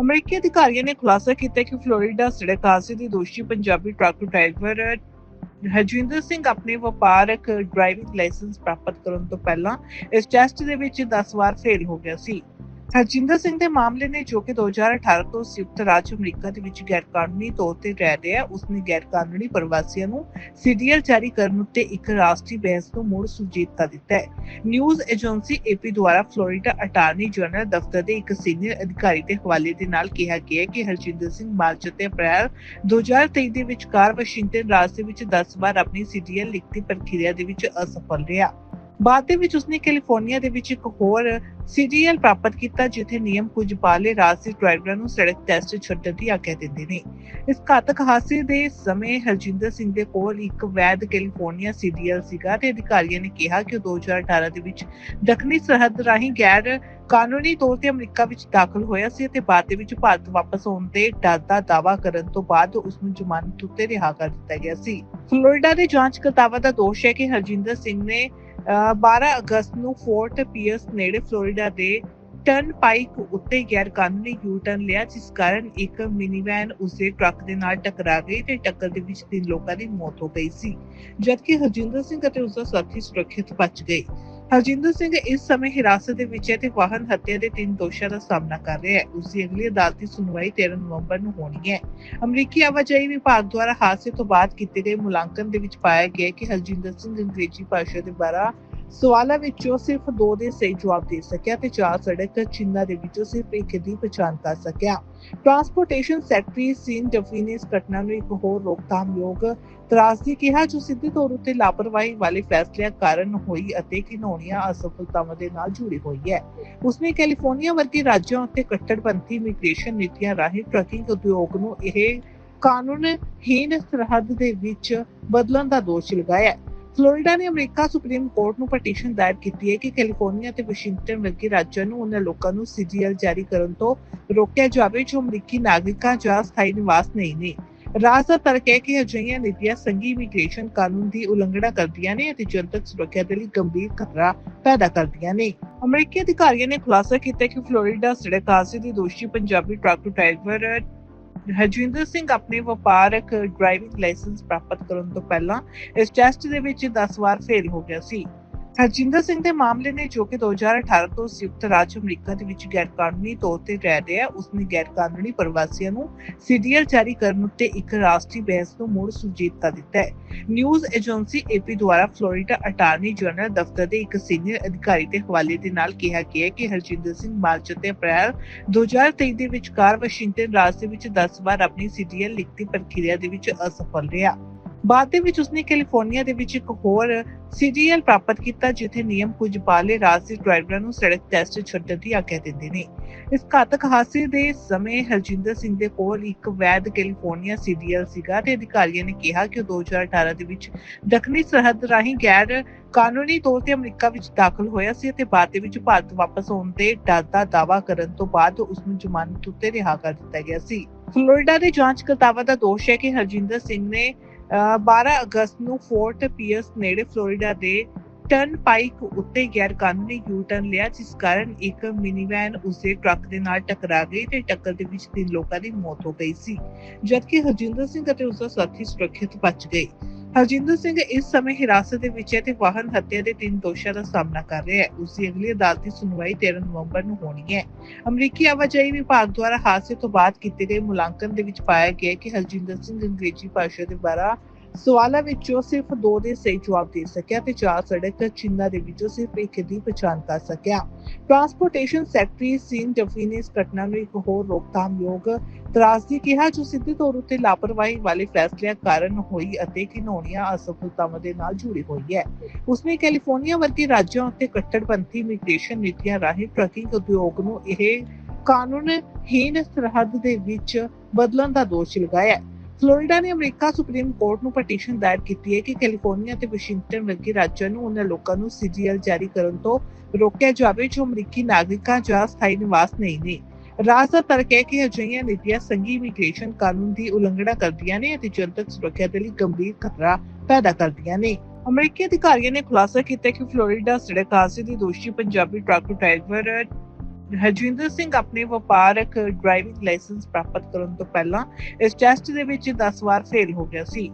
ਅਮਰੀਕੀ ਅਧਿਕਾਰੀਆਂ ਨੇ ਖੁਲਾਸਾ ਕੀਤਾ ਕਿ ਫਲੋਰੀਡਾ ਸੜਕ ਹਾਦਸੇ ਦੀ ਦੋਸ਼ੀ ਪੰਜਾਬੀ ਟਰੱਕ ਡਰਾਈਵਰ ਹਰਜਿੰਦਰ ਸਿੰਘ ਆਪਣੇ ਵਪਾਰਕ ਡਰਾਈਵਿੰਗ ਲਾਇਸੈਂਸ ਪ੍ਰਾਪਤ ਕਰਨ ਤੋਂ ਪਹਿਲਾਂ ਇਸ ਟੈਸਟ ਦੇ ਵਿੱਚ 10 ਵਾਰ ਫੇਲ ਹੋ ਗਿਆ ਸੀ। ਹਰਜਿੰਦਰ ਸਿੰਘ ਦੇ ਮਾਮਲੇ ਨੇ ਜੋ ਕਿ 2018 ਤੋਂ ਸੰਯੁਕਤ ਰਾਜ ਅਮਰੀਕਾ ਦੇ ਵਿੱਚ ਗੈਰਕਾਨੂੰਨੀ ਤੌਰ ਤੇ ਰਹਿ ਰਿਹਾ, ਉਸਨੇ ਗੈਰਕਾਨੂੰਨੀ ਪ੍ਰਵਾਸੀਆਂ ਨੂੰ ਸੀਡੀਐਲ ਜਾਰੀ ਕਰਨ ਉੱਤੇ ਇੱਕ ਰਾਸ਼ਟਰੀ ਬਹਿਸ ਨੂੰ ਮੁੜ ਸੁਜੀਤਾ ਦਿੱਤਾ ਹੈ। ਨਿਊਜ਼ ਏਜੰਸੀ ਏਪੀ ਦੁਆਰਾ ਫਲੋਰੀਡਾ ਅਟਾਰਨੀ ਜਨਰਲ ਦਫ਼ਤਰ ਦੇ ਇੱਕ ਸੀਨੀਅਰ ਅਧਿਕਾਰੀ ਦੇ ਹਵਾਲੇ ਦੇ ਨਾਲ ਕਿਹਾ ਗਿਆ ਕਿ ਹਰਜਿੰਦਰ ਸਿੰਘ ਮਾਰਚ ਅਤੇ ਅਪ੍ਰੈਲ 2023 ਦੇ ਵਿਚਕਾਰ ਵਾਸ਼ਿੰਗਟਨ ਰਾਜ ਦੇ ਵਿੱਚ 10 ਵਾਰ ਆਪਣੀ ਸੀਡੀਐਲ ਲਿਖਤੀ ਪ੍ਰਕਿਰਿਆ ਦੇ ਵਿੱਚ ਅਸਫਲ ਰਿਹਾ। ਬਾਅਦ ਦੇ ਵਿੱਚ ਉਸਨੇ ਕੈਲੀਫੋਰਨੀਆ ਦੇ ਵਿੱਚ ਇੱਕ ਹੋਰ ਸੀਡੀਐਲ ਪ੍ਰਾਪਤ ਕੀਤਾ, ਜਿੱਥੇ ਨਿਯਮ ਕੁਝ ਬਾਲੇ ਰਾਜ ਡਰਾਈਵਰਾਂ ਨੂੰ ਸੜਕ ਟੈਸਟ ਛੱਡਣ ਦੀ ਆਗਿਆ ਦਿੰਦੇ ਨੇ। ਇਸ ਘਾਤਕ ਹਾਦਸੇ ਦੇ ਸਮੇਂ ਹਰਜਿੰਦਰ ਸਿੰਘ ਦੇ ਕੋਲ ਇੱਕ ਵੈਦ ਕੈਲੀਫੋਰਨੀਆ ਸੀਡੀਐਲ ਸੀਗਾ ਤੇ ਅਧਿਕਾਰੀਆਂ ਨੇ ਕਿਹਾ ਕਿ 2018 ਦੇ ਵਿੱਚ ਦੱਖਣੀ ਸਰਹੱਦ ਰਾਹੀਂ ਗੈਰ ਕਾਨੂੰਨੀ ਤੌਰ ਤੇ ਅਮਰੀਕਾ ਵਿੱਚ ਦਾਖਲ ਹੋਇਆ ਸੀ ਅਤੇ ਬਾਅਦ ਦੇ ਵਿੱਚ ਭਾਰਤ ਵਾਪਸ ਆਉਣ ਦੇ ਡਰ ਦਾ ਦਾਅਵਾ ਕਰਨ ਤੋਂ ਬਾਅਦ ਉਸ ਨੂੰ ਜ਼ਮਾਨਤ ਉੱਤੇ ਰਿਹਾ ਕਰ ਦਿੱਤਾ ਗਿਆ ਸੀ। ਫਲੋਰੀਡਾ ਦੇ ਜਾਂਚਕਰਤਾਵਾਂ ਦਾ ਦੋਸ਼ ਹੈ ਕਿ ਹਰਜਿੰਦਰ ਸਿੰਘ ਨੇ 12 ਅਗਸਤ ਨੂੰ ਫੋਰਟ ਪੀਅਰਸ ਨੇੜੇ ਫਲੋਰੀਡਾ ਦੇ ਟਰਨ ਪਾਈਕ ਉੱਤੇ ਗੈਰ ਕਾਨੂੰਨੀ ਯੂ ਟਰਨ ਲਿਆ, ਜਿਸ ਕਾਰਨ ਇੱਕ ਮਿਨੀਵੈਨ ਉਸੇ ਟਰੱਕ ਦੇ ਨਾਲ ਟਕਰਾ ਗਈ ਤੇ ਟੱਕਰ ਦੇ ਵਿੱਚ ਤਿੰਨ ਲੋਕਾਂ ਦੀ ਮੌਤ ਹੋ ਗਈ ਸੀ, ਜਦਕਿ ਹਰਜਿੰਦਰ ਸਿੰਘ ਅਤੇ ਉਸ ਦਾ ਸਾਥੀ ਸੁਰੱਖਿਅਤ ਬਚ ਗਏ। ਹਰਜਿੰਦਰ ਸਿੰਘ ਇਸ ਸਮੇਂ ਹਿਰਾਸਤ ਦੇ ਵਿੱਚ ਹੈ ਤੇ ਵਾਹਨ ਹੱਤਿਆ ਦੇ ਤਿੰਨ ਦੋਸ਼ਾਂ ਦਾ ਸਾਹਮਣਾ ਕਰ ਰਿਹਾ ਹੈ। ਉਸ ਦੀ ਅਗਲੀ ਅਦਾਲਤੀ ਸੁਣਵਾਈ 13 ਨਵੰਬਰ ਨੂੰ ਹੋਣੀ ਹੈ। ਅਮਰੀਕੀ ਆਵਾਜਾਈ ਵਿਭਾਗ ਦੁਆਰਾ ਹਾਦਸੇ ਤੋਂ ਬਾਅਦ ਕੀਤੇ ਗਏ ਮੁਲਾਂਕਣ ਦੇ ਵਿੱਚ ਪਾਇਆ ਗਿਆ ਕਿ ਹਰਜਿੰਦਰ ਸਿੰਘ ਅੰਗਰੇਜ਼ੀ ਭਾਸ਼ਾ ਦੇ 12 ਸਵਾਲਾਂ ਵਿੱਚੋਂ ਸਿਰਫ ਦੋ ਦੇ ਸਹੀ ਜਵਾਬ ਦੇ ਸਕਿਆ ਤੇ ਚਾਰ ਸੜਕ ਚਿੰਨ੍ਹਾਂ ਦੇ ਵਿੱਚੋਂ ਸਿਰਫ ਇੱਕ ਦੀ ਪਛਾਣ ਕਰ ਸਕਿਆ। ਟਰਾਂਸਪੋਰਟੇਸ਼ਨ ਸੈਕਟਰੀ ਸੀਨ ਡਫੀ ਨੇ ਇਸ ਘਟਨਾ ਨੂੰ ਇੱਕ ਹੋਰ ਰੋਕਥਾਮਯੋਗ ਤਰਾਸਦੀ ਕਿਹਾ, ਜੋ ਸਿੱਧੇ ਤੌਰ ਉੱਤੇ ਲਾਪਰਵਾਹੀ ਵਾਲੇ ਫੈਸਲਿਆਂ ਕਾਰਨ ਹੋਈ ਅਤੇ ਘਿਨੌਣੀਆਂ ਅਸਫਲਤਾਵਾਂ ਦੇ ਨਾਲ ਜੁੜੀ ਹੋਈ ਹੈ। ਉਸਨੇ ਕੈਲੀਫੋਰਨੀਆ ਵਰਗੇ ਰਾਜਾਂ ਉੱਤੇ ਕੱਟੜਪੰਥੀ ਇਮੀਗ੍ਰੇਸ਼ਨ ਨੀਤੀਆਂ ਰਾਹੀਂ ਟਰਕਿੰਗ ਉਦਯੋਗ ਨੂੰ ਇਹ ਕਾਨੂੰਨ ਕਾਨੂੰਨਹੀਨ ਸਰਹੱਦ ਦੇ ਵਿੱਚ ਬਦਲਣ ਦਾ ਦੋਸ਼ ਲਗਾਇਆ ਫਲੋਰੀਡਾ ਨੇ ਅਮਰੀਕਾ ਸੁਪਰੀਮ ਕੋਰਟ ਨੂੰ ਪਟੀਸ਼ਨ ਦਾਇਰ ਕੀਤੀ ਹੈ ਕਿ ਕੈਲੀਫੋਰਨੀਆ ਤੇ ਵਾਸ਼ਿੰਗਟਨ ਵਰਗੇ ਰਾਜਾਂ ਨੂੰ ਉਹਨਾਂ ਲੋਕਾਂ ਨੂੰ ਸੀਜੀਐਲ ਜਾਰੀ ਕਰਨ ਤੋਂ ਰੋਕਿਆ ਜਾਵੇ ਜੋ ਅਮਰੀਕੀ ਨਾਗਰਿਕਾਂ ਜਾਂ ਸਥਾਈ ਨਿਵਾਸ ਨਹੀਂ ਨੇ। ਰਾਜ ਦਾ ਤਰਕ ਹੈ ਕਿ ਅਜਿਹੀਆਂ ਨੀਤੀਆਂ ਸੰਘੀ ਇਮੀਗ੍ਰੇਸ਼ਨ ਕਾਨੂੰਨ ਦੀ ਉਲੰਘਣਾ ਕਰਦੀਆਂ ਨੇ ਅਤੇ ਜਨਤਕ ਸੁਰੱਖਿਆ ਦੇ ਲਈ ਗੰਭੀਰ ਖਤਰਾ ਪੈਦਾ ਕਰਦੀਆਂ ਨੇ। ਅਮਰੀਕੀ ਅਧਿਕਾਰੀਆਂ ਨੇ ਖੁਲਾਸਾ ਕੀਤਾ ਕਿ ਫਲੋਰੀਡਾ ਸੜਕ ਹਾਦਸੇ ਦੀ ਦੋਸ਼ੀ ਪੰਜਾਬੀ ਟਰੱਕ ਡਰਾਈਵਰ ਹਰਜਿੰਦਰ ਸਿੰਘ ਆਪਣੇ ਵਪਾਰਕ ਡਰਾਈਵਿੰਗ ਲਾਇਸੈਂਸ ਪ੍ਰਾਪਤ ਕਰਨ ਤੋਂ ਪਹਿਲਾਂ ਇਸ ਟੈਸਟ ਦੇ ਵਿੱਚ 10 ਵਾਰ ਫੇਲ ਹੋ ਗਿਆ ਸੀ। ਹਰਜਿੰਦਰ ਸਿੰਘ ਦੇ ਮਾਮਲੇ ਨੇ ਜੋ ਕਿ 2018 ਤੋਂ ਸੰਯੁਕਤ ਰਾਜ ਅਮਰੀਕਾ ਦੇ ਵਿੱਚ ਗੈਰਕਾਨੂੰਨੀ ਤੌਰ ਤੇ ਰਹਿ ਰਿਹਾ ਉਸਨੇ ਗੈਰਕਾਨੂੰਨੀ ਪ੍ਰਵਾਸੀਆਂ ਨੂੰ ਸੀਡੀਐਲ ਜਾਰੀ ਕਰਨ ਉੱਤੇ ਇੱਕ ਰਾਸ਼ਟਰੀ ਬਹਿਸ ਨੂੰ ਮੁੜ ਸੁਜੀਤਾ ਦਿੱਤਾ ਹੈ। ਨਿਊਜ਼ ਏਜੰਸੀ ਏਪੀ ਦੁਆਰਾ ਫਲੋਰੀਡਾ ਅਟਾਰਨੀ ਜਨਰਲ ਦਫ਼ਤਰ ਦੇ ਇੱਕ ਸੀਨੀਅਰ ਅਧਿਕਾਰੀ ਦੇ ਹਵਾਲੇ ਦੇ ਨਾਲ ਕਿਹਾ ਗਿਆ ਕਿ ਹਰਜਿੰਦਰ ਸਿੰਘ ਮਾਰਚ ਅਤੇ ਅਪ੍ਰੈਲ 2023 ਦੇ ਵਿਚਕਾਰ ਵਾਸ਼ਿੰਗਟਨ ਰਾਜ ਦੇ ਵਿੱਚ 10 ਵਾਰ ਆਪਣੀ ਸੀਡੀਐਲ ਲਿਖਤੀ ਪ੍ਰਕਿਰਿਆ ਦੇ ਵਿੱਚ ਅਸਫਲ ਰਿਹਾ। ਬਾਅਦ ਦੇ ਵਿੱਚ ਉਸਨੇ ਕੈਲੀਫੋਰਨੀਆ ਦੇ ਵਿੱਚ ਇੱਕ ਹੋਰ ਸੀਡੀਐਲ ਪ੍ਰਾਪਤ ਕੀਤਾ, ਜਿੱਥੇ ਨਿਯਮ ਕੁਝ ਬਾਲੇ ਰਾਜ ਦੇ ਡਰਾਈਵਰਾਂ ਨੂੰ ਸੜਕ ਟੈਸਟ ਛੱਡਣ ਦੀ ਆਗਿਆ ਦਿੰਦੇ ਨੇ। ਇਸ ਘਾਤਕ ਹਾਦਸੇ ਦੇ ਸਮੇਂ ਹਰਜਿੰਦਰ ਸਿੰਘ ਦੇ ਕੋਲ ਇੱਕ ਵੈਦ ਕੈਲੀਫੋਰਨੀਆ ਸੀਡੀਐਲ ਸੀਗਾ ਤੇ ਅਧਿਕਾਰੀਆਂ ਨੇ ਕਿਹਾ ਕਿ ਉਹ 2018 ਦੇ ਵਿੱਚ ਦੱਖਣੀ ਸਰਹੱਦ ਰਾਹੀਂ ਗੈਰ ਕਾਨੂੰਨੀ ਤੌਰ ਤੇ ਅਮਰੀਕਾ ਵਿੱਚ ਦਾਖਲ ਹੋਇਆ ਸੀ ਅਤੇ ਬਾਅਦ ਦੇ ਵਿੱਚ ਭਾਰਤ ਵਾਪਸ ਆਉਣ ਦੇ ਡਰ ਦਾ ਦਾਅਵਾ ਕਰਨ ਤੋਂ ਬਾਅਦ ਉਸ ਨੂੰ ਜ਼ਮਾਨਤ ਉੱਤੇ ਰਿਹਾ ਕਰ ਦਿੱਤਾ ਗਿਆ ਸੀ। ਫਲੋਰੀਡਾ ਦੇ ਜਾਂਚ ਕਰਤਾਵਾ ਦਾ ਦੋਸ਼ ਹੈ ਕਿ ਹਰਜਿੰਦਰ ਸਿੰਘ ਨੇ 12 ਅਗਸਤ ਨੂੰ ਫੋਰਟ ਪੀਅਰਸ ਨੇੜੇ ਫਲੋਰੀਡਾ ਦੇ ਟਰਨ ਪਾਈਕ ਉੱਤੇ ਗੈਰ ਕਾਨੂੰਨੀ ਯੂ ਟਰਨ ਲਿਆ, ਜਿਸ ਕਾਰਨ ਇੱਕ ਮਿਨੀਵੈਨ ਉਸੇ ਟਰੱਕ ਦੇ ਨਾਲ ਟਕਰਾ ਗਈ ਤੇ ਟੱਕਰ ਦੇ ਵਿੱਚ ਤਿੰਨ ਲੋਕਾਂ ਦੀ ਮੌਤ ਹੋ ਗਈ ਸੀ। ਜਦਕਿ ਹਰਜਿੰਦਰ ਸਿੰਘ ਅਤੇ ਉਸ ਦਾ ਸਾਥੀ ਸੁਰੱਖਿਅਤ ਬਚ ਗਏ। ਹਰਜਿੰਦਰ ਸਿੰਘ ਇਸ ਸਮੇਂ ਹਿਰਾਸਤ ਦੇ ਵਿੱਚ ਹੈ ਤੇ ਵਾਹਨ ਹੱਤਿਆ ਦੇ ਤਿੰਨ ਦੋਸ਼ਾਂ ਦਾ ਸਾਹਮਣਾ ਕਰ ਰਿਹਾ ਹੈ। ਉਸ ਦੀ ਅਗਲੀ ਅਦਾਲਤੀ ਸੁਣਵਾਈ 13 ਨਵੰਬਰ ਨੂੰ ਹੋਣੀ ਹੈ। ਅਮਰੀਕੀ ਆਵਾਜਾਈ ਵਿਭਾਗ ਦੁਆਰਾ ਹਾਦਸੇ ਤੋਂ ਬਾਅਦ ਕੀਤੇ ਗਏ ਮੁਲਾਂਕਣ ਦੇ ਵਿੱਚ ਪਾਇਆ ਗਿਆ ਕਿ ਹਰਜਿੰਦਰ ਸਿੰਘ ਅੰਗਰੇਜ਼ੀ ਭਾਸ਼ਾ ਦੇ 12 ਸਵਾਲਾਂ ਵਿੱਚੋਂ ਸਿਰਫ ਦੋ ਦੇ ਸਹੀ ਜਵਾਬ ਦੇ ਸਕਿਆ ਤੇ ਚਾਰ ਸੜਕ ਚਿੰਨ੍ਹਾਂ ਦੇ ਵਿੱਚੋਂ ਸਿਰਫ ਇੱਕ ਦੀ ਪਛਾਣ ਕਰ ਸਕਿਆ। ਟਰਾਂਸਪੋਰਟੇਸ਼ਨ ਸੈਕਟਰੀ ਸੀਨ ਡਫੀ ਨੇ ਇਸ ਘਟਨਾ ਨੂੰ ਇੱਕ ਹੋਰ ਰੋਕਥਾਮਯੋਗ ਤਰਾਸਦੀ ਕਿਹਾ, ਜੋ ਸਿੱਧੇ ਤੌਰ ਉੱਤੇ ਲਾਪਰਵਾਹੀ ਵਾਲੇ ਫੈਸਲਿਆਂ ਕਾਰਨ ਹੋਈ ਅਤੇ ਘਿਨੌਣੀਆਂ ਅਸਫਲਤਾਵਾਂ ਦੇ ਨਾਲ ਜੁੜੀ ਹੋਈ ਹੈ। ਉਸਨੇ ਕੈਲੀਫੋਰਨੀਆ ਵਰਗੇ ਰਾਜਾਂ ਉੱਤੇ ਕੱਟੜਪੰਥੀ ਇਮੀਗ੍ਰੇਸ਼ਨ ਨੀਤੀਆਂ ਰਾਹੀਂ ਟਰਕਿੰਗ ਉਦਯੋਗ ਨੂੰ ਇਹ ਕਾਨੂੰਨ ਕਾਨੂੰਨਹੀਨ ਸਰਹੱਦ ਦੇ ਵਿੱਚ ਬਦਲਣ ਦਾ ਦੋਸ਼ ਲਗਾਇਆ ਫਲੋਰੀਡਾ ਨੇ ਅਮਰੀਕਾ ਸੁਪਰੀਮ ਕੋਰਟ ਨੂੰ ਪਟੀਸ਼ਨ ਦਾਇਰ ਕੀਤੀ ਹੈ ਕਿ ਕੈਲੀਫੋਰਨੀਆ ਤੇ ਵਾਸ਼ਿੰਗਟਨ ਵਰਗੇ ਰਾਜਾਂ ਨੂੰ ਉਹਨਾਂ ਲੋਕਾਂ ਨੂੰ ਸੀਜੀਐਲ ਜਾਰੀ ਕਰਨ ਤੋਂ ਰੋਕਿਆ ਜਾਵੇ ਜੋ ਅਮਰੀਕੀ ਨਾਗਰਿਕਾਂ ਜਾਂ ਸਥਾਈ ਨਿਵਾਸ ਨਹੀਂ ਨੇ। ਰਾਜ ਦਾ ਤਰਕ ਹੈ ਕਿ ਅਜਿਹੀਆਂ ਨੀਤੀਆਂ ਸੰਘੀ ਇਮੀਗ੍ਰੇਸ਼ਨ ਕਾਨੂੰਨ ਦੀ ਉਲੰਘਣਾ ਕਰਦੀਆਂ ਨੇ ਅਤੇ ਜਨਤਕ ਸੁਰੱਖਿਆ ਦੇ ਲਈ ਗੰਭੀਰ ਖਤਰਾ ਪੈਦਾ ਕਰਦੀਆਂ ਨੇ। ਅਮਰੀਕੀ ਅਧਿਕਾਰੀਆਂ ਨੇ ਖੁਲਾਸਾ ਕੀਤਾ ਕਿ ਫਲੋਰੀਡਾ ਸੜਕ ਹਾਦਸੇ ਦੀ ਦੋਸ਼ੀ ਪੰਜਾਬੀ ਟਰੱਕ ਡਰਾਈਵਰ ਹਰਜਿੰਦਰ ਸਿੰਘ ਆਪਣੇ ਵਪਾਰਕ ਡਰਾਈਵਿੰਗ ਲਾਇਸੈਂਸ ਪ੍ਰਾਪਤ ਕਰਨ ਤੋਂ ਪਹਿਲਾਂ ਇਸ ਟੈਸਟ ਦੇ ਵਿੱਚ 10 ਵਾਰ ਫੇਲ ਹੋ ਗਿਆ ਸੀ।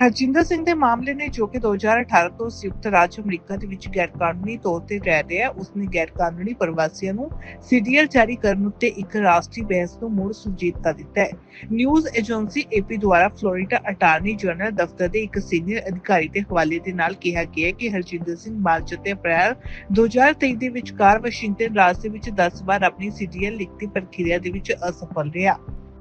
ਹਰਜਿੰਦਰ ਸਿੰਘ ਦੇ ਮਾਮਲੇ ਨੇ ਜੋ ਕਿ 2018 ਤੋਂ ਸੰਯੁਕਤ ਰਾਜ ਅਮਰੀਕਾ ਦੇ ਵਿੱਚ ਗੈਰਕਾਨੂੰਨੀ ਤੌਰ ਤੇ ਰਹਿ ਰਿਹਾ, ਉਸਨੇ ਗੈਰਕਾਨੂੰਨੀ ਪ੍ਰਵਾਸੀਆਂ ਨੂੰ ਸੀਡੀਐਲ ਜਾਰੀ ਕਰਨ ਉੱਤੇ ਇੱਕ ਰਾਸ਼ਟਰੀ ਬਹਿਸ ਨੂੰ ਮੁੜ ਸੁਜੀਤਾ ਦਿੱਤਾ ਹੈ। ਨਿਊਜ਼ ਏਜੰਸੀ ਏਪੀ ਦੁਆਰਾ ਫਲੋਰੀਡਾ ਅਟਾਰਨੀ ਜਨਰਲ ਦਫ਼ਤਰ ਦੇ ਇੱਕ ਸੀਨੀਅਰ ਅਧਿਕਾਰੀ ਦੇ ਹਵਾਲੇ ਦੇ ਨਾਲ ਕਿਹਾ ਗਿਆ ਕਿ ਹਰਜਿੰਦਰ ਸਿੰਘ ਮਾਰਚ ਅਤੇ ਅਪ੍ਰੈਲ 2023 ਦੇ ਵਿਚਕਾਰ ਵਾਸ਼ਿੰਗਟਨ ਰਾਜ ਦੇ ਵਿੱਚ 10 ਵਾਰ ਆਪਣੀ ਸੀਡੀਐਲ ਲਿਖਤੀ ਪ੍ਰਕਿਰਿਆ ਦੇ ਵਿੱਚ ਅਸਫਲ ਰਿਹਾ।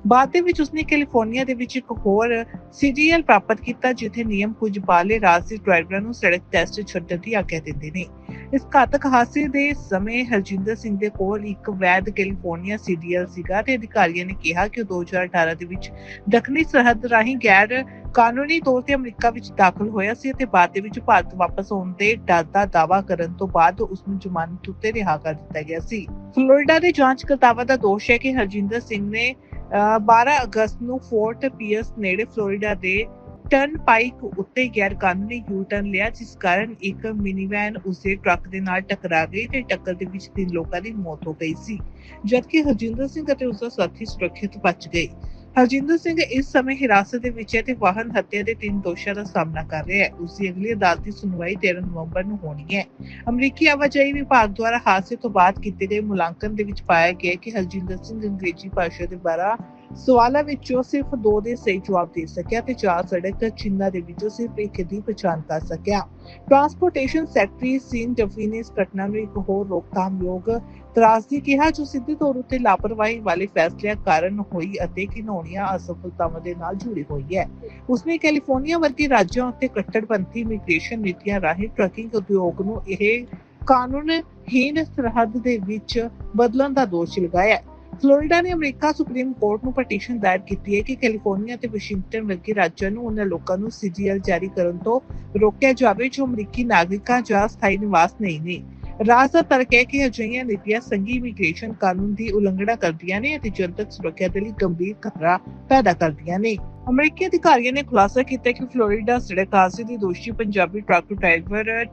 ਬਾਅਦ ਦੇ ਵਿੱਚ ਉਸਨੇ ਕੈਲੀਫੋਰਨੀਆ ਦੇ ਵਿੱਚ ਇੱਕ ਹੋਰ ਸੀਡੀਐਲ ਪ੍ਰਾਪਤ ਕੀਤਾ, ਜਿੱਥੇ ਨਿਯਮ ਕੁਝ ਬਾਲੇ ਰਾਜ ਦੇ ਡਰਾਈਵਰਾਂ ਨੂੰ ਸੜਕ ਟੈਸਟ ਛੱਡਣ ਦੀ ਆਗਿਆ ਦਿੰਦੇ ਨੇ। ਇਸ ਘਾਤਕ ਹਾਦਸੇ ਦੇ ਸਮੇਂ ਹਰਜਿੰਦਰ ਸਿੰਘ ਦੇ ਕੋਲ ਇੱਕ ਵੈਧ ਕੈਲੀਫੋਰਨੀਆ ਸੀਡੀਐਲ ਸੀਗਾ ਤੇ ਅਧਿਕਾਰੀਆਂ ਨੇ ਕਿਹਾ ਕਿ ਉਹ 2018 ਦੇ ਵਿੱਚ ਦੱਖਣੀ ਸਰਹੱਦ ਰਾਹੀਂ ਗੈਰ ਕਾਨੂੰਨੀ ਤੌਰ ਤੇ ਅਮਰੀਕਾ ਵਿੱਚ ਦਾਖਲ ਹੋਇਆ ਸੀ ਅਤੇ ਬਾਅਦ ਦੇ ਵਿੱਚ ਭਾਰਤ ਵਾਪਸ ਆਉਣ ਦੇ ਡਰ ਦਾ ਦਾਅਵਾ ਕਰਨ ਤੋਂ ਬਾਅਦ ਉਸ ਨੂੰ ਜ਼ਮਾਨਤ ਉੱਤੇ ਰਿਹਾ ਕਰ ਦਿੱਤਾ ਗਿਆ ਸੀ। ਫਲੋਰੀਡਾ ਦੇ ਜਾਂਚਕਰਤਾਵਾਂ ਦਾ ਦੋਸ਼ ਹੈ ਕਿ ਹਰਜਿੰਦਰ ਸਿੰਘ ਨੇ 12 ਅਗਸਤ ਨੂੰ ਫੋਰਟ ਪੀਅਰਸ ਨੇੜੇ ਫਲੋਰੀਡਾ ਦੇ ਟਰਨ ਪਾਈਕ ਉੱਤੇ ਗੈਰ ਕਾਨੂੰਨੀ ਯੂ ਟਰਨ ਲਿਆ, ਜਿਸ ਕਾਰਨ ਇੱਕ ਮਿਨੀਵੈਨ ਉਸੇ ਟਰੱਕ ਦੇ ਨਾਲ ਟਕਰਾ ਗਈ ਤੇ ਟੱਕਰ ਦੇ ਵਿੱਚ ਤਿੰਨ ਲੋਕਾਂ ਦੀ ਮੌਤ ਹੋ ਗਈ ਸੀ, ਜਦਕਿ ਹਰਜਿੰਦਰ ਸਿੰਘ ਅਤੇ ਉਸ ਦਾ ਸਾਥੀ ਸੁਰੱਖਿਅਤ ਬਚ ਗਏ। ਹਰਜਿੰਦਰ ਸਿੰਘ ਇਸ ਸਮੇਂ ਹਿਰਾਸਤ ਦੇ ਵਿੱਚ ਹੈ ਤੇ ਵਾਹਨ ਹੱਤਿਆ ਦੇ ਤਿੰਨ ਦੋਸ਼ਾਂ ਦਾ ਸਾਹਮਣਾ ਕਰ ਰਿਹਾ ਹੈ। ਉਸ ਦੀ ਅਗਲੀ ਅਦਾਲਤੀ ਸੁਣਵਾਈ 13 ਨਵੰਬਰ ਨੂੰ ਹੋਣੀ ਹੈ। ਅਮਰੀਕੀ ਆਵਾਜਾਈ ਵਿਭਾਗ ਦੁਆਰਾ ਹਾਦਸੇ ਤੋਂ ਬਾਅਦ ਕੀਤੇ ਗਏ ਮੁਲਾਂਕਣ ਦੇ ਵਿੱਚ ਪਾਇਆ ਗਿਆ ਕਿ ਹਰਜਿੰਦਰ ਸਿੰਘ ਅੰਗਰੇਜ਼ੀ ਭਾਸ਼ਾ ਦੇ 12 ਸਵਾਲਾਂ ਵਿੱਚੋਂ ਸਿਰਫ ਦੋ ਦੇ ਸਹੀ ਜਵਾਬ ਦੇ ਸਕਿਆ ਤੇ ਚਾਰ ਸੜਕ ਚਿੰਨ੍ਹਾਂ ਦੇ ਵਿੱਚੋਂ ਸਿਰਫ ਇੱਕ ਦੀ ਪਛਾਣ ਕਰ ਸਕਿਆ। ਟਰਾਂਸਪੋਰਟੇਸ਼ਨ ਸੈਕਟਰੀ ਸੀਨ ਡਫੀ ਨੇ ਇਸ ਘਟਨਾ ਨੂੰ ਇੱਕ ਹੋਰ ਰੋਕਥਾਮਯੋਗ ਤਰਾਸਦੀ ਕਿਹਾ, ਜੋ ਸਿੱਧੇ ਤੌਰ ਉੱਤੇ ਲਾਪਰਵਾਹੀ ਵਾਲੇ ਫੈਸਲਿਆਂ ਕਾਰਨ ਹੋਈ ਅਤੇ ਘਿਨੌਣੀਆਂ ਅਸਫਲਤਾਵਾਂ ਦੇ ਨਾਲ ਜੁੜੀ ਹੋਈ ਹੈ। ਉਸਨੇ ਕੈਲੀਫੋਰਨੀਆ ਵਰਗੇ ਰਾਜਾਂ ਉੱਤੇ ਕੱਟੜਪੰਥੀ ਇਮੀਗ੍ਰੇਸ਼ਨ ਨੀਤੀਆਂ ਰਾਹੀਂ ਟਰੱਕਿੰਗ ਉਦਯੋਗ ਨੂੰ ਇਹ ਕਾਨੂੰਨਹੀਨ ਸਰਹੱਦ ਦੇ ਵਿੱਚ ਬਦਲਣ ਦਾ ਦੋਸ਼ ਲਗਾਇਆ ਫਲੋਰੀਡਾ ਨੇ ਅਮਰੀਕਾ ਸੁਪਰੀਮ ਕੋਰਟ ਨੂੰ ਪਟੀਸ਼ਨ ਦਾਇਰ ਕੀਤੀ ਹੈ ਕਿ ਕੈਲੀਫੋਰਨੀਆ ਤੇ ਵਾਸ਼ਿੰਗਟਨ ਵਰਗੇ ਰਾਜਾਂ ਨੂੰ ਉਹਨਾਂ ਲੋਕਾਂ ਨੂੰ ਸੀਜੀਐਲ ਜਾਰੀ ਕਰਨ ਤੋਂ ਰੋਕਿਆ ਜਾਵੇ ਜੋ ਅਮਰੀਕੀ ਨਾਗਰਿਕਾਂ ਜਾਂ ਸਥਾਈ ਨਿਵਾਸ ਨਹੀਂ ਨੇ। ਰਾਜ ਦਾ ਤਰਕ ਹੈ ਕਿ ਅਜਿਹੀਆਂ ਨੀਤੀਆਂ ਸੰਘੀ ਇਮੀਗ੍ਰੇਸ਼ਨ ਕਾਨੂੰਨ ਦੀ ਉਲੰਘਣਾ ਕਰਦੀਆਂ ਨੇ ਅਤੇ ਜਨਤਕ ਸੁਰੱਖਿਆ ਦੇ ਲਈ ਗੰਭੀਰ ਖਤਰਾ ਪੈਦਾ ਕਰਦੀਆਂ ਨੇ। ਅਮਰੀਕੀ ਅਧਿਕਾਰੀਆਂ ਨੇ ਖੁਲਾਸਾ ਕੀਤਾ ਕਿ ਫਲੋਰੀਡਾ ਸੜਕ ਹਾਦਸੇ ਦੀ ਦੋਸ਼ੀ ਪੰਜਾਬੀ ਟਰੱਕ ਡਰਾਈਵਰ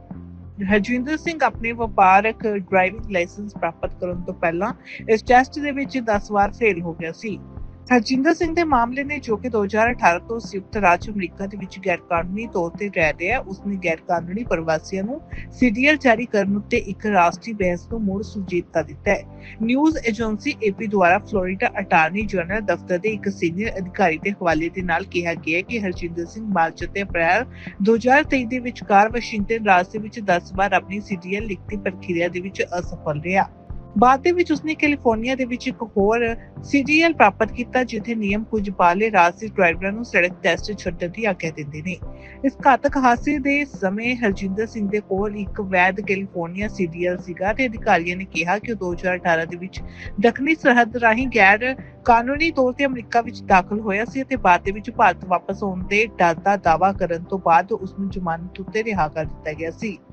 ਹਰਜਿੰਦਰ ਸਿੰਘ ਆਪਣੇ ਵਪਾਰਕ ਡਰਾਈਵਿੰਗ ਲਾਇਸੈਂਸ ਪ੍ਰਾਪਤ ਕਰਨ ਤੋਂ ਪਹਿਲਾਂ ਇਸ ਟੈਸਟ ਦੇ ਵਿੱਚ 10 ਵਾਰ ਫੇਲ ਹੋ ਗਿਆ ਸੀ। ਹਰਜਿੰਦਰ ਸਿੰਘ ਦੇ ਮਾਮਲੇ ਨੇ ਜੋ ਕਿ 2018 ਤੋਂ ਸੰਯੁਕਤ ਰਾਜ ਅਮਰੀਕਾ ਦੇ ਵਿੱਚ ਗੈਰਕਾਨੂੰਨੀ ਤੌਰ ਤੇ ਰਹਿ ਰਿਹਾ ਉਸਨੇ ਗੈਰਕਾਨੂੰਨੀ ਪ੍ਰਵਾਸੀਆਂ ਨੂੰ ਸੀਡੀਐਲ ਜਾਰੀ ਕਰਨ ਉੱਤੇ ਇੱਕ ਰਾਸ਼ਟਰੀ ਬਹਿਸ ਨੂੰ ਮੁੜ ਸੁਜੀਤਾ ਦਿੱਤਾ ਹੈ। ਨਿਊਜ਼ ਏਜੰਸੀ ਏਪੀ ਦੁਆਰਾ ਫਲੋਰੀਡਾ ਅਟਾਰਨੀ ਜਨਰਲ ਦਫ਼ਤਰ ਦੇ ਇੱਕ ਸੀਨੀਅਰ ਅਧਿਕਾਰੀ ਦੇ ਹਵਾਲੇ ਦੇ ਨਾਲ ਕਿਹਾ ਗਿਆ ਕਿ ਹਰਜਿੰਦਰ ਸਿੰਘ ਮਾਰਚ ਅਤੇ ਅਪ੍ਰੈਲ 2023 ਦੇ ਵਿਚਕਾਰ ਵਾਸ਼ਿੰਗਟਨ ਰਾਜ ਦੇ ਵਿੱਚ 10 ਵਾਰ ਆਪਣੀ ਸੀਡੀਐਲ ਲਿਖਤੀ ਪ੍ਰਕਿਰਿਆ ਦੇ ਵਿੱਚ ਅਸਫਲ ਰਿਹਾ। ਬਾਅਦ ਦੇ ਵਿੱਚ ਉਸਨੇ ਕੈਲੀਫੋਰਨੀਆ ਦੇ ਵਿੱਚ ਇੱਕ ਹੋਰ ਸੀਡੀਐਲ ਪ੍ਰਾਪਤ ਕੀਤਾ, ਜਿੱਥੇ ਨਿਯਮ ਕੁਝ ਬਾਲੇ ਰਾਜ ਦੇ ਡਰਾਈਵਰਾਂ ਨੂੰ ਸੜਕ ਟੈਸਟ ਛੱਡਣ ਦੀ ਆਗਿਆ ਦਿੰਦੇ ਨੇ। ਇਸ ਘਾਤਕ ਹਾਦਸੇ ਦੇ ਸਮੇਂ ਹਰਜਿੰਦਰ ਸਿੰਘ ਦੇ ਕੋਲ ਇੱਕ ਵੈਧ ਕੈਲੀਫੋਰਨੀਆ ਸੀਡੀਐਲ ਸੀਗਾ ਤੇ ਅਧਿਕਾਰੀਆਂ ਨੇ ਕਿਹਾ ਕਿ ਉਹ 2018 ਦੇ ਵਿੱਚ ਦੱਖਣੀ ਸਰਹੱਦ ਰਾਹੀਂ ਗੈਰ ਕਾਨੂੰਨੀ ਤੌਰ ਤੇ ਅਮਰੀਕਾ ਵਿੱਚ ਦਾਖਲ ਹੋਇਆ ਸੀ ਅਤੇ ਬਾਅਦ ਦੇ ਵਿੱਚ ਭਾਰਤ ਵਾਪਸ ਆਉਣ ਦੇ ਡਰ ਦਾ ਦਾਅਵਾ ਕਰਨ ਤੋਂ ਬਾਅਦ ਉਸ ਨੂੰ ਜ਼ਮਾਨਤ ਉੱਤੇ ਰਿਹਾ ਕਰ ਦਿੱਤਾ ਗਿਆ ਸੀ।